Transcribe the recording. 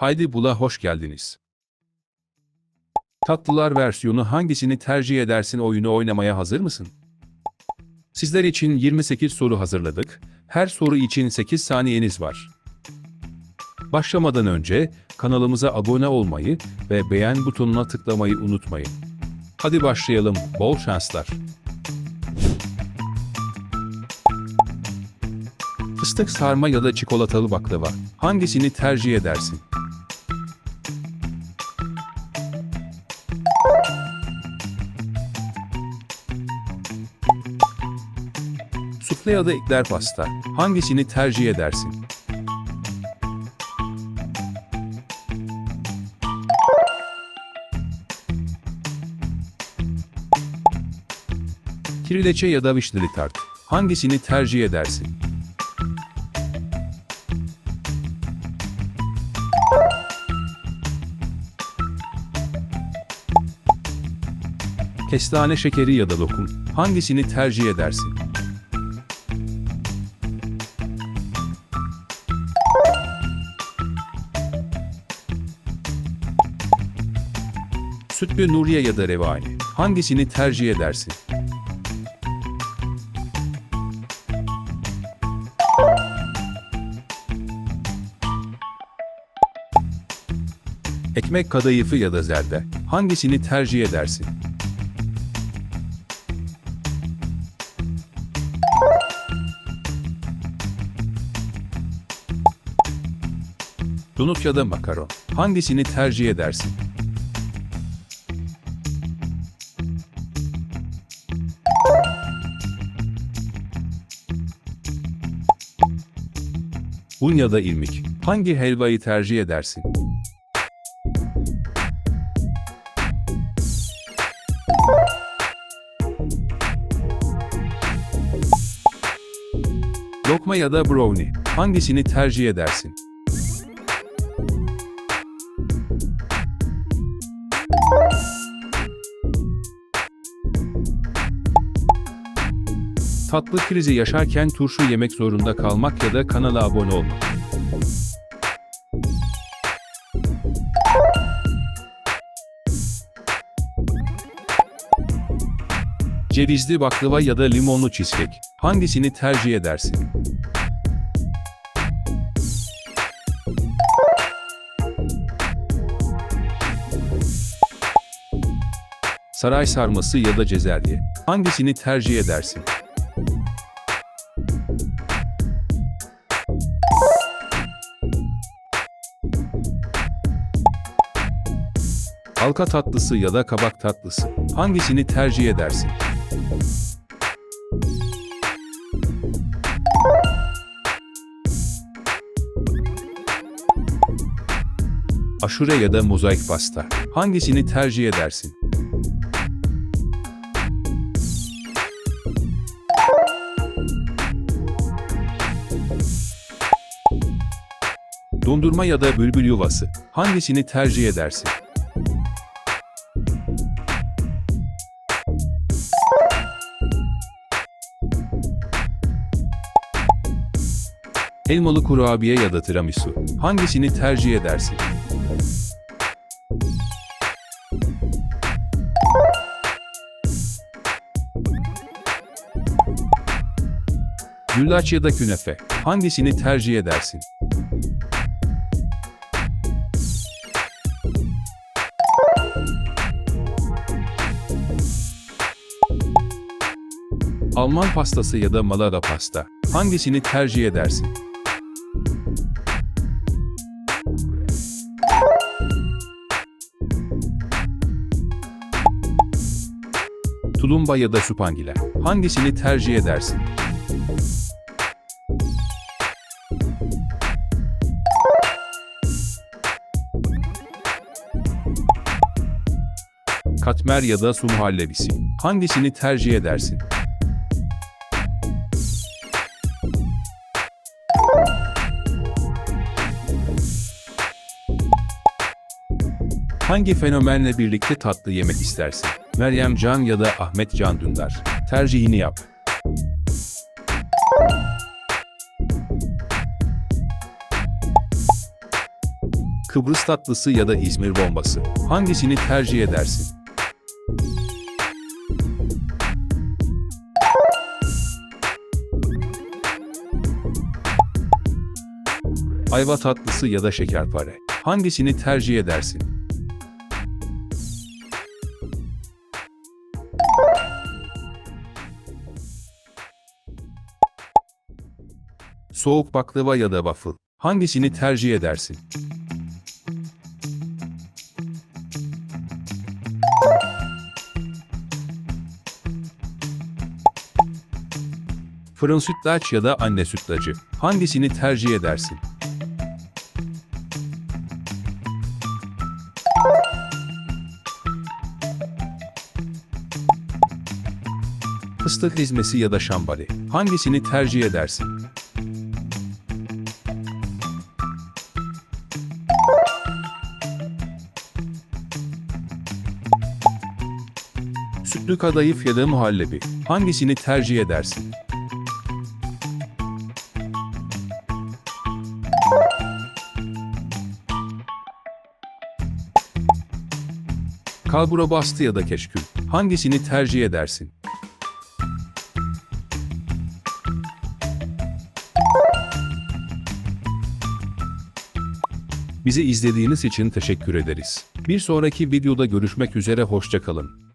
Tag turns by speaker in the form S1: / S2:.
S1: Haydi Bula hoş geldiniz. Tatlılar versiyonu hangisini tercih edersin oyunu oynamaya hazır mısın? Sizler için 28 soru hazırladık. Her soru için 8 saniyeniz var. Başlamadan önce kanalımıza abone olmayı ve beğen butonuna tıklamayı unutmayın. Hadi başlayalım. Bol şanslar. Fıstık sarma ya da çikolatalı baklava. Hangisini tercih edersin? Sufle ya da ekler pasta. Hangisini tercih edersin? Kirileçe ya da vişneli tart. Hangisini tercih edersin? Kestane şekeri ya da lokum. Hangisini tercih edersin? Sütlü Nuriye ya da revani. Hangisini tercih edersin? Ekmek kadayıfı ya da zerde. Hangisini tercih edersin? Donut ya da makaron. Hangisini tercih edersin? Un ya da irmik. Hangi helvayı tercih edersin? Lokma ya da brownie. Hangisini tercih edersin? Tatlı krizi yaşarken turşu yemek zorunda kalmak ya da kanala abone olmak. Cevizli baklava ya da limonlu cheesecake. Hangisini tercih edersin? Saray sarması ya da cezerye. Hangisini tercih edersin? Halka tatlısı ya da kabak tatlısı. Hangisini tercih edersin? Aşure ya da mozaik pasta. Hangisini tercih edersin? Dondurma ya da bülbül yuvası. Hangisini tercih edersin? Elmalı kurabiye ya da tiramisu. Hangisini tercih edersin? Güllaç ya da künefe. Hangisini tercih edersin? Alman pastası ya da Malaga pasta. Hangisini tercih edersin? Tulumba ya da supangile. Hangisini tercih edersin? Katmer ya da su muhallebisi. Hangisini tercih edersin? Hangi fenomenle birlikte tatlı yemek istersin? Meryem Can ya da Ahmet Can Dündar. Tercihini yap. Kıbrıs tatlısı ya da İzmir bombası. Hangisini tercih edersin? Ayva tatlısı ya da şekerpare. Hangisini tercih edersin? Soğuk baklava ya da waffle. Hangisini tercih edersin? Fırın sütlaç ya da anne sütlacı. Hangisini tercih edersin? Fıstık ezmesi ya da şambali. Hangisini tercih edersin? Sütlü kadayıf ya da muhallebi. Hangisini tercih edersin? Kalbura bastı ya da keşkül. Hangisini tercih edersin? Bizi izlediğiniz için teşekkür ederiz. Bir sonraki videoda görüşmek üzere hoşçakalın.